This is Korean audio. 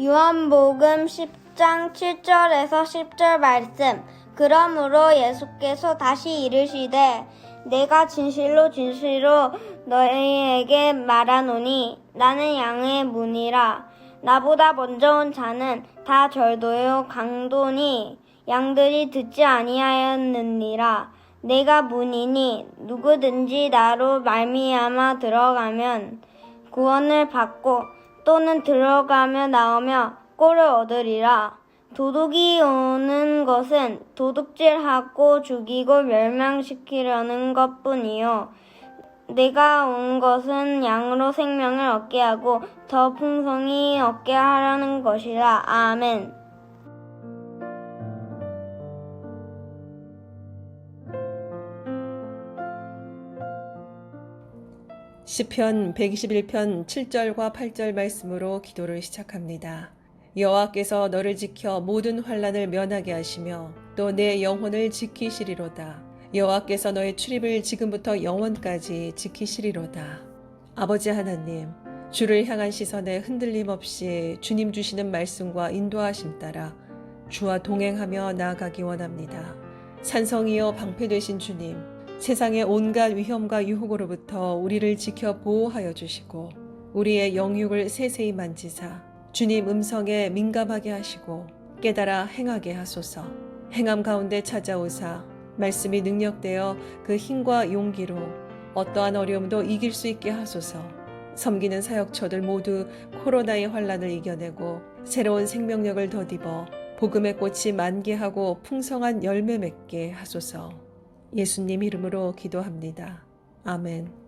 요한복음 10장 7절에서 10절 말씀. 그러므로 예수께서 다시 이르시되 내가 진실로 진실로 너희에게 말하노니 나는 양의 문이라 나보다 먼저 온 자는 다 절도요 강도니 양들이 듣지 아니하였느니라 내가 문이니 누구든지 나로 말미암아 들어가면 구원을 받고 또는 들어가며 나오며 꼴을 얻으리라. 도둑이 오는 것은 도둑질하고 죽이고 멸망시키려는 것뿐이요. 내가 온 것은 양으로 생명을 얻게 하고 더 풍성히 얻게 하려는 것이라. 아멘. 시편 121편 7절과 8절 말씀으로 기도를 시작합니다. 여호와께서 너를 지켜 모든 환란을 면하게 하시며 또 내 영혼을 지키시리로다. 여호와께서 너의 출입을 지금부터 영원까지 지키시리로다. 아버지 하나님, 주를 향한 시선에 흔들림 없이 주님 주시는 말씀과 인도하심 따라 주와 동행하며 나아가기 원합니다. 산성이여 방패 되신 주님, 세상의 온갖 위험과 유혹으로부터 우리를 지켜 보호하여 주시고 우리의 영육을 세세히 만지사 주님 음성에 민감하게 하시고 깨달아 행하게 하소서. 행함 가운데 찾아오사 말씀이 능력되어 그 힘과 용기로 어떠한 어려움도 이길 수 있게 하소서. 섬기는 사역처들 모두 코로나의 환란을 이겨내고 새로운 생명력을 덧입어 복음의 꽃이 만개하고 풍성한 열매 맺게 하소서. 예수님 이름으로 기도합니다. 아멘.